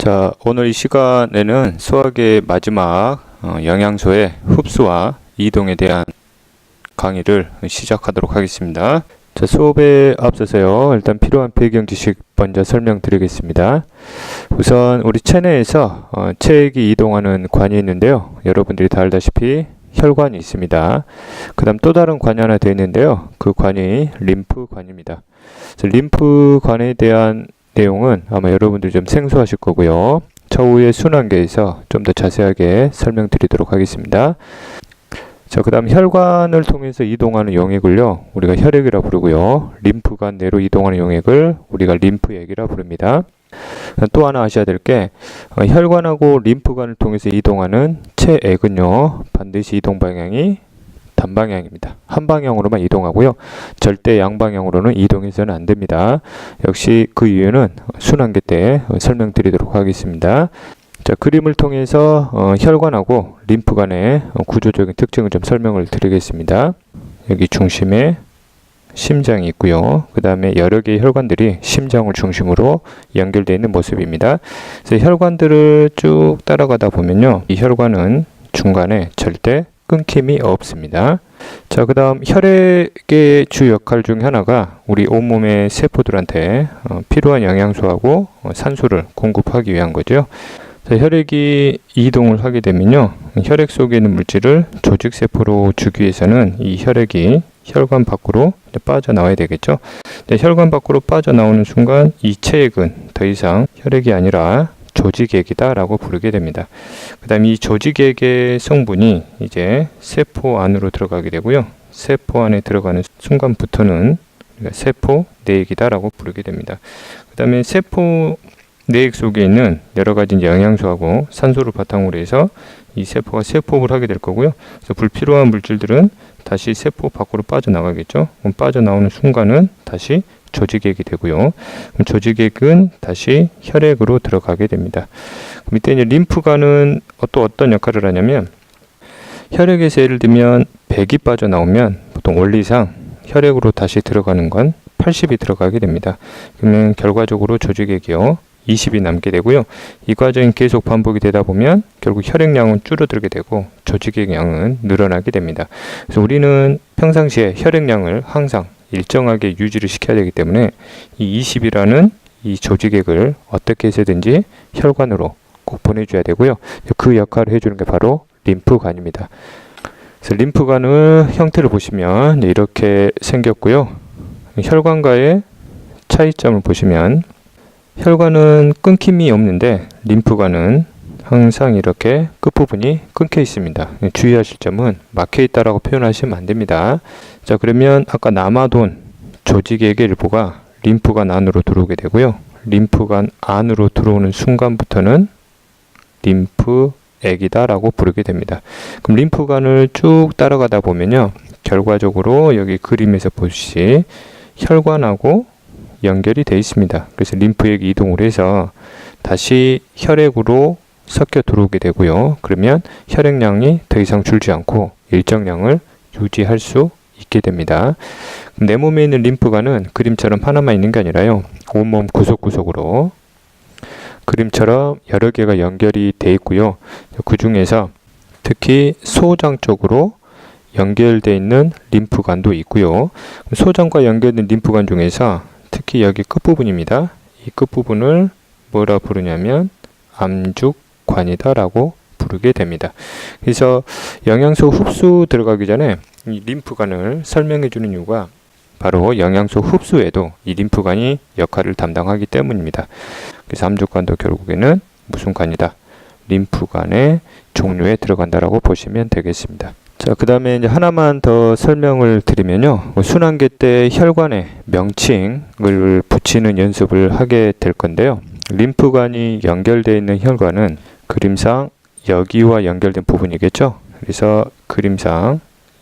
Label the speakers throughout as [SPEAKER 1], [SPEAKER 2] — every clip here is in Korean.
[SPEAKER 1] 자, 오늘 이 시간에는 수학의 마지막 어, 영양소의 흡수와 이동에 대한 강의를 시작하도록 하겠습니다. 자, 수업에 앞서서요. 일단 필요한 배경 지식 먼저 설명드리겠습니다. 우선 우리 체내에서 어, 체액이 이동하는 관이 있는데요. 여러분들이 다 알다시피 혈관이 있습니다. 그 다음 또 다른 관이 하나 되어 있는데요. 그 관이 림프관입니다. 자, 림프관에 대한 내용은 아마 여러분들이 좀 생소하실 거고요. 차후에 순환계에서 좀 더 자세하게 설명드리도록 하겠습니다. 자, 그 다음 혈관을 통해서 이동하는 용액을요, 우리가 혈액이라 부르고요. 림프관 내로 이동하는 용액을 우리가 림프액이라 부릅니다. 또 하나 아셔야 될 게, 어, 혈관하고 림프관을 통해서 이동하는 체액은요, 반드시 이동 방향이 단방향입니다. 한 방향으로만 이동하고요. 절대 양방향으로는 이동해서는 안 됩니다. 역시 그 이유는 순환계 때 어, 설명드리도록 하겠습니다. 자, 그림을 통해서 어, 혈관하고 림프관의 어, 구조적인 특징을 좀 설명을 드리겠습니다. 여기 중심에 심장이 있고요. 그 다음에 여러 개의 혈관들이 심장을 중심으로 연결되어 있는 모습입니다. 그래서 혈관들을 쭉 따라가다 보면요. 이 혈관은 중간에 절대 끊김이 없습니다. 자, 그 다음 혈액의 주 역할 중 하나가 우리 온몸의 세포들한테 어, 필요한 영양소하고 어, 산소를 공급하기 위한 거죠. 자, 혈액이 이동을 하게 되면요. 혈액 속에 있는 물질을 조직세포로 주기 위해서는 이 혈액이 혈관 밖으로 빠져나와야 되겠죠. 혈관 밖으로 빠져나오는 순간 이 체액은 더 이상 혈액이 아니라 조직액이다라고 부르게 됩니다. 그 다음 이 조직액의 성분이 이제 세포 안으로 들어가게 되고요. 세포 안에 들어가는 순간부터는 세포 내액이다라고 부르게 됩니다. 그 다음에 세포 내액 속에 있는 여러 가지 영양소하고 산소를 바탕으로 해서 이 세포가 세포업을 하게 될 거고요. 그래서 불필요한 물질들은 다시 세포 밖으로 빠져나가겠죠. 빠져나오는 순간은 다시 조직액이 되고요. 그럼 조직액은 다시 혈액으로 들어가게 됩니다. 밑에 이제 림프관은 또 어떤 역할을 하냐면 혈액에서 예를 들면 100이 빠져나오면 보통 원리상 혈액으로 다시 들어가는 건 80이 들어가게 됩니다. 그러면 결과적으로 조직액이요. 20이 남게 되고요. 이 과정이 계속 반복이 되다 보면 결국 혈액량은 줄어들게 되고 조직의 양은 늘어나게 됩니다. 그래서 우리는 평상시에 혈액량을 항상 일정하게 유지를 시켜야 되기 때문에 이 20이라는 이 조직액을 어떻게 해서든지 혈관으로 꼭 보내줘야 되고요. 그 역할을 해주는 게 바로 림프관입니다. 그래서 림프관의 형태를 보시면 이렇게 생겼고요. 혈관과의 차이점을 보시면 혈관은 끊김이 없는데 림프관은 항상 이렇게 끝부분이 끊겨 있습니다. 주의하실 점은 막혀 있다라고 표현하시면 안 됩니다. 자, 그러면 아까 남아돈 조직액의 일부가 림프관 안으로 들어오게 되고요. 림프관 안으로 들어오는 순간부터는 림프액이다라고 부르게 됩니다. 그럼 림프관을 쭉 따라가다 보면요. 결과적으로 여기 그림에서 보시시 혈관하고 연결이 되어 있습니다. 그래서 림프액이 이동을 해서 다시 혈액으로 섞여 들어오게 되고요. 그러면 혈액량이 더 이상 줄지 않고 일정량을 유지할 수 있게 됩니다. 내 몸에 있는 림프관은 그림처럼 하나만 있는 게 아니라요. 온몸 구석구석으로 그림처럼 여러 개가 연결이 돼 있고요. 그 중에서 특히 소장 쪽으로 연결되어 있는 림프관도 있고요. 소장과 연결된 림프관 중에서 특히 여기 끝부분입니다. 이 끝부분을 뭐라 부르냐면 암죽관이다라고 부르게 됩니다. 그래서 영양소 흡수 들어가기 전에 이 림프관을 설명해 주는 이유가 바로 영양소 흡수에도 이 림프관이 역할을 담당하기 때문입니다. 그래서 암죽관도 결국에는 무슨 관이다? 림프관의 종류에 들어간다라고 보시면 되겠습니다. 자, 그 다음에 이제 하나만 더 설명을 드리면요. 뭐 순환계 때 혈관에 명칭을 붙이는 연습을 하게 될 건데요. 림프관이 연결되어 있는 혈관은 그림상 여기와 연결된 부분이겠죠. 그래서 그림상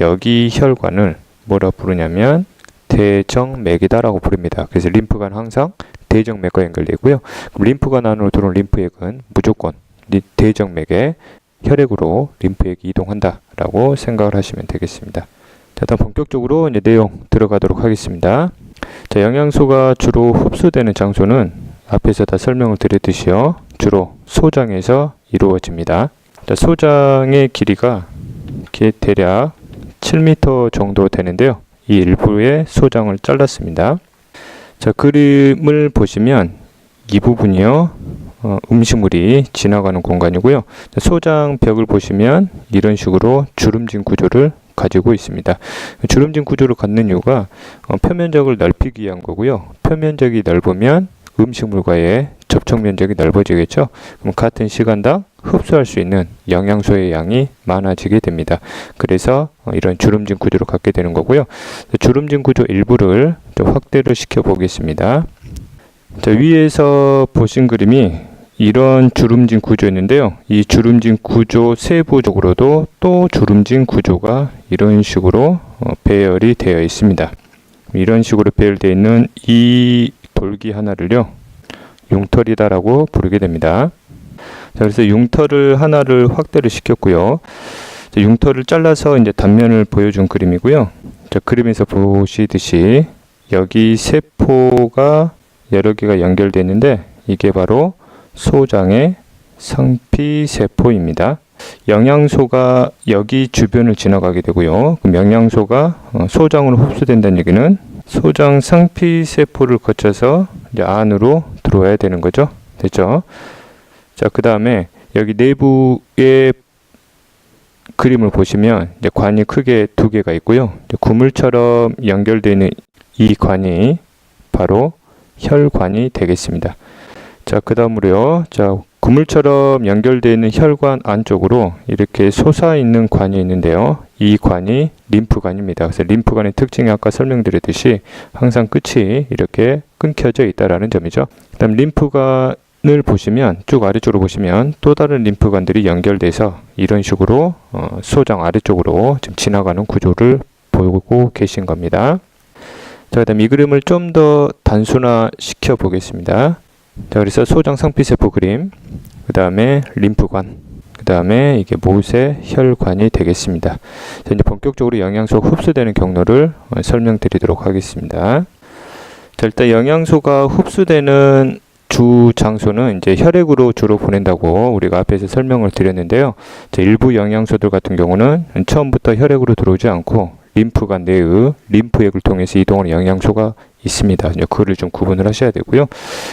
[SPEAKER 1] 여기 혈관을 뭐라 부르냐면 대정맥이다라고 부릅니다. 그래서 림프관 항상 대정맥과 연결되고요. 림프관 안으로 들어온 림프액은 무조건 대정맥에 혈액으로 림프액이 이동한다라고 생각을 하시면 되겠습니다. 자, 다음 본격적으로 이제 내용 들어가도록 하겠습니다. 자, 영양소가 주로 흡수되는 장소는 앞에서 다 설명을 드렸듯이요. 주로 소장에서 이루어집니다. 자, 소장의 길이가 대략 7m 정도 되는데요. 이 일부의 소장을 잘랐습니다. 자, 그림을 보시면 이 부분이요. 어, 음식물이 지나가는 공간이고요. 자, 소장 벽을 보시면 이런 식으로 주름진 구조를 가지고 있습니다. 주름진 구조를 갖는 이유가 어, 표면적을 넓히기 위한 거고요. 표면적이 넓으면 음식물과의 접촉 면적이 넓어지겠죠. 그럼 같은 시간당 흡수할 수 있는 영양소의 양이 많아지게 됩니다. 그래서 어, 이런 주름진 구조를 갖게 되는 거고요. 주름진 구조 일부를 좀 확대를 시켜 보겠습니다. 자, 위에서 보신 그림이 이런 주름진 구조였는데요. 이 주름진 구조 세부적으로도 또 주름진 구조가 이런 식으로 어, 배열이 되어 있습니다. 이런 식으로 배열되어 있는 이 돌기 하나를요. 융털이다라고 부르게 됩니다. 자, 그래서 융털을 하나를 확대를 시켰고요. 자, 융털을 잘라서 이제 단면을 보여준 그림이고요. 자, 그림에서 보시듯이 여기 세포가 여러 개가 연결되어 있는데 이게 바로 소장의 상피세포입니다. 영양소가 여기 주변을 지나가게 되고요. 그럼 영양소가 어, 소장으로 흡수된다는 얘기는 소장 상피세포를 거쳐서 이제 안으로 들어와야 되는 거죠. 됐죠? 자, 그 다음에 여기 내부의 그림을 보시면 이제 관이 크게 두 개가 있고요. 구물처럼 연결되어 있는 이 관이 바로 혈관이 되겠습니다. 자, 그 다음으로요. 자, 그물처럼 연결되어 있는 혈관 안쪽으로 이렇게 솟아 있는 관이 있는데요. 이 관이 림프관입니다. 그래서 림프관의 특징이 아까 설명드렸듯이 항상 끝이 이렇게 끊겨져 있다라는 점이죠. 그다음 림프관을 보시면 쭉 아래쪽으로 보시면 또 다른 림프관들이 연결돼서 이런 식으로 어, 소장 아래쪽으로 지금 지나가는 구조를 보고 계신 겁니다. 자, 그다음 이 그림을 좀 더 단순화 시켜 보겠습니다. 자, 그래서 소장 상피세포 그림, 그 다음에 림프관, 그 다음에 이게 모세 혈관이 되겠습니다. 자, 이제 본격적으로 영양소가 흡수되는 경로를 어, 설명드리도록 하겠습니다. 자, 일단 영양소가 흡수되는 주 장소는 이제 혈액으로 주로 보낸다고 우리가 앞에서 설명을 드렸는데요. 자, 일부 영양소들 같은 경우는 처음부터 혈액으로 들어오지 않고 림프관 내의 림프액을 통해서 이동하는 영양소가 있습니다. 그를 좀 구분을 하셔야 되고요.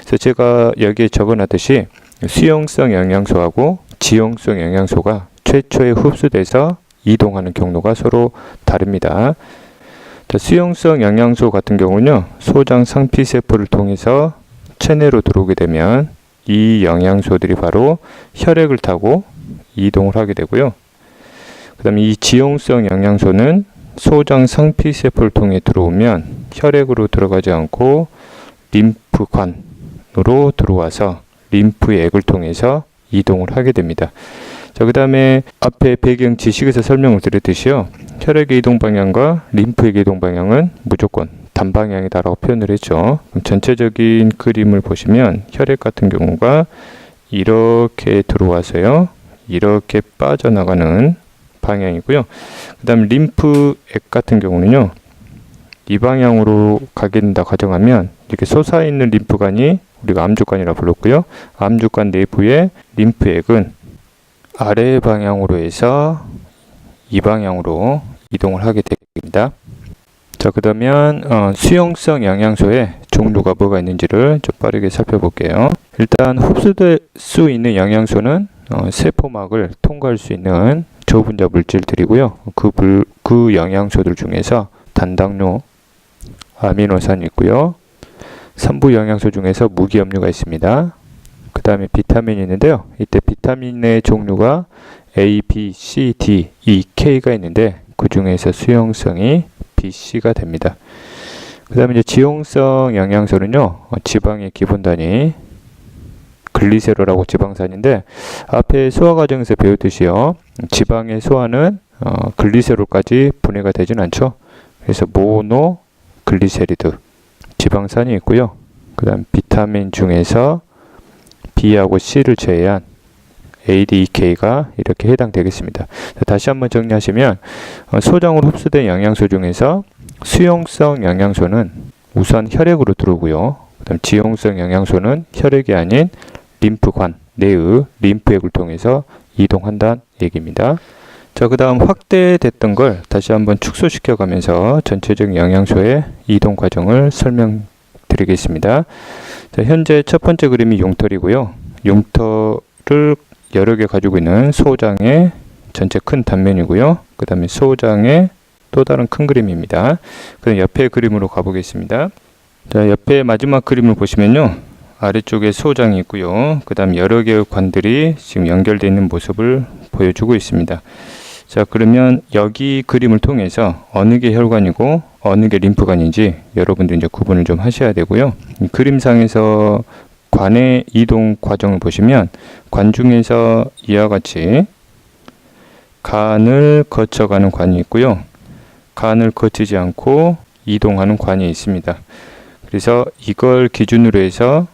[SPEAKER 1] 그래서 제가 여기에 적어놨듯이 수용성 영양소하고 지용성 영양소가 최초에 흡수돼서 이동하는 경로가 서로 다릅니다. 자, 수용성 영양소 같은 경우는요, 소장 상피세포를 통해서 체내로 들어오게 되면 이 영양소들이 바로 혈액을 타고 이동을 하게 되고요. 그 다음에 이 지용성 영양소는 소장 상피세포를 통해 들어오면 혈액으로 들어가지 않고 림프관으로 들어와서 림프의 액을 통해서 이동을 하게 됩니다. 자, 그 다음에 앞에 배경 지식에서 설명을 드렸듯이요. 혈액의 이동 방향과 림프의 이동 방향은 무조건 단방향이다라고 표현을 했죠. 전체적인 그림을 보시면 혈액 같은 경우가 이렇게 들어와서요. 이렇게 빠져나가는 방향이고요. 그 다음에 림프액 같은 경우는요. 이 방향으로 가게 된다 가정하면 이렇게 솟아있는 림프관이 우리가 암주관이라 불렀고요. 암주관 내부의 림프액은 아래 방향으로 해서 이 방향으로 이동을 하게 됩니다. 자, 그러면 어, 수용성 영양소의 종류가 뭐가 있는지를 좀 빠르게 살펴볼게요. 일단 흡수될 수 있는 영양소는 어, 세포막을 통과할 수 있는 저분자 물질들이고요. 그, 물, 그 영양소들 중에서 단당류, 아미노산이 있고요. 산부 영양소 중에서 무기염류가 있습니다. 그 다음에 비타민이 있는데요. 이때 비타민의 종류가 A, B, C, D, E, K가 있는데 그 중에서 수용성이 B, C가 됩니다. 그 다음에 지용성 영양소는요, 어, 지방의 기본 단위, 글리세롤하고 지방산인데 앞에 소화 과정에서 배웠듯이요, 지방의 소화는 어, 글리세롤까지 분해가 되진 않죠. 그래서 모노 글리세리드 지방산이 있고요. 그 다음 비타민 중에서 B하고 C를 제외한 A, D, E, K가 이렇게 해당되겠습니다. 다시 한번 정리하시면 어, 소장으로 흡수된 영양소 중에서 수용성 영양소는 우선 혈액으로 들어오고요. 그다음 지용성 영양소는 혈액이 아닌 림프관 내의 림프액을 통해서 이동한다는 얘기입니다. 자, 그 다음 확대됐던 걸 다시 한번 축소시켜 가면서 전체적인 영양소의 이동 과정을 설명드리겠습니다. 자, 현재 첫 번째 그림이 용털이고요. 용털을 여러 개 가지고 있는 소장의 전체 큰 단면이고요. 그 다음에 소장의 또 다른 큰 그림입니다. 그럼 옆에 그림으로 가보겠습니다. 자, 옆에 마지막 그림을 보시면요. 아래쪽에 소장이 있고요. 그 다음 여러 개의 관들이 지금 연결되어 있는 모습을 보여주고 있습니다. 자, 그러면 여기 그림을 통해서 어느 게 혈관이고 어느 게 림프관인지 여러분들 이제 구분을 좀 하셔야 되고요. 이 그림상에서 관의 이동 과정을 보시면 관 중에서 이와 같이 간을 거쳐가는 관이 있고요. 간을 거치지 않고 이동하는 관이 있습니다. 그래서 이걸 기준으로 해서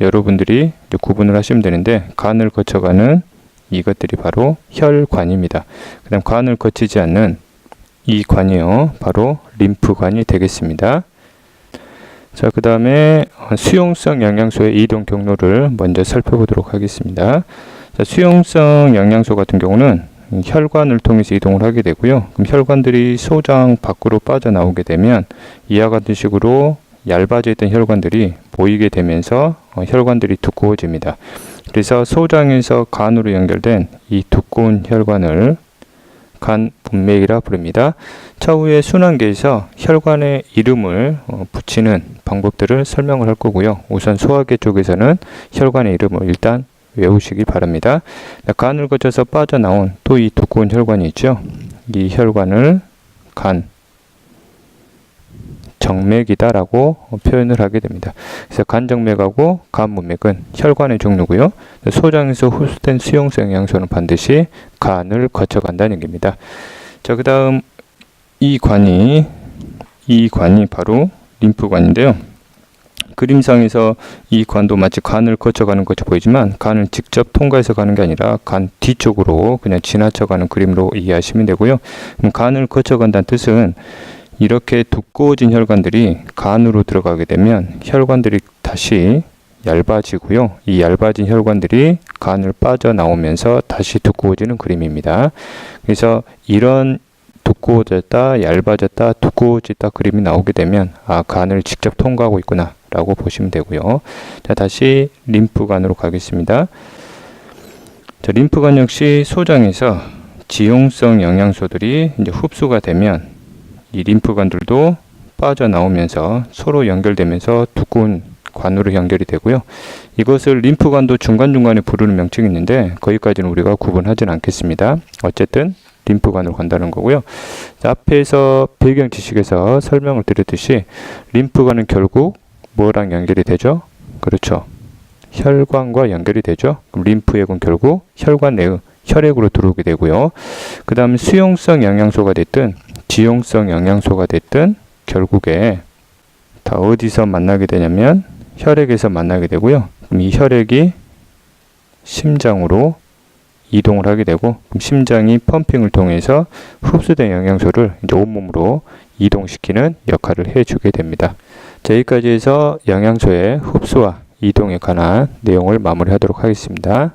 [SPEAKER 1] 여러분들이 구분을 하시면 되는데 간을 거쳐가는 이것들이 바로 혈관입니다. 그 다음 관을 거치지 않는 이 관이요, 바로 림프관이 되겠습니다. 자, 그 다음에 수용성 영양소의 이동 경로를 먼저 살펴보도록 하겠습니다. 자, 수용성 영양소 같은 경우는 혈관을 통해서 이동을 하게 되고요. 그럼 혈관들이 소장 밖으로 빠져나오게 되면 이와 같은 식으로 얇아져 있던 혈관들이 보이게 되면서 어, 혈관들이 두꺼워집니다. 그래서 소장에서 간으로 연결된 이 두꺼운 혈관을 간 문맥이라 부릅니다. 차후에 순환계에서 혈관의 이름을 어, 붙이는 방법들을 설명을 할 거고요. 우선 소화계 쪽에서는 혈관의 이름을 일단 외우시기 바랍니다. 간을 거쳐서 빠져나온 또 이 두꺼운 혈관이 있죠. 이 혈관을 간 정맥이다라고 표현을 하게 됩니다. 그래서 간정맥하고 간문맥은 혈관의 종류고요. 소장에서 흡수된 수용성 영양소는 반드시 간을 거쳐간다는 얘기입니다. 자, 그 다음 이 관이 이 관이 바로 림프관인데요. 그림상에서 이 관도 마치 간을 거쳐가는 것처럼 보이지만 간을 직접 통과해서 가는 게 아니라 간 뒤쪽으로 그냥 지나쳐가는 그림으로 이해하시면 되고요. 그럼 간을 거쳐간다는 뜻은 이렇게 두꺼워진 혈관들이 간으로 들어가게 되면 혈관들이 다시 얇아지고요. 이 얇아진 혈관들이 간을 빠져나오면서 다시 두꺼워지는 그림입니다. 그래서 이런 두꺼워졌다, 얇아졌다, 두꺼워졌다 그림이 나오게 되면 아, 간을 직접 통과하고 있구나 라고 보시면 되고요. 자, 다시 림프관으로 가겠습니다. 자, 림프관 역시 소장에서 지용성 영양소들이 이제 흡수가 되면 이 림프관들도 빠져나오면서 서로 연결되면서 두꺼운 관으로 연결이 되고요. 이것을 림프관도 중간중간에 부르는 명칭이 있는데 거기까지는 우리가 구분하지는 않겠습니다. 어쨌든 림프관으로 간다는 거고요. 자, 앞에서 배경 지식에서 설명을 드렸듯이 림프관은 결국 뭐랑 연결이 되죠? 그렇죠. 혈관과 연결이 되죠. 그럼 림프액은 결국 혈관 내의 혈액으로 들어오게 되고요. 그 다음 수용성 영양소가 됐든 지용성 영양소가 됐든 결국에 다 어디서 만나게 되냐면 혈액에서 만나게 되고요. 그럼 이 혈액이 심장으로 이동을 하게 되고 심장이 펌핑을 통해서 흡수된 영양소를 이제 온몸으로 이동시키는 역할을 해주게 됩니다. 자, 여기까지 해서 영양소의 흡수와 이동에 관한 내용을 마무리하도록 하겠습니다.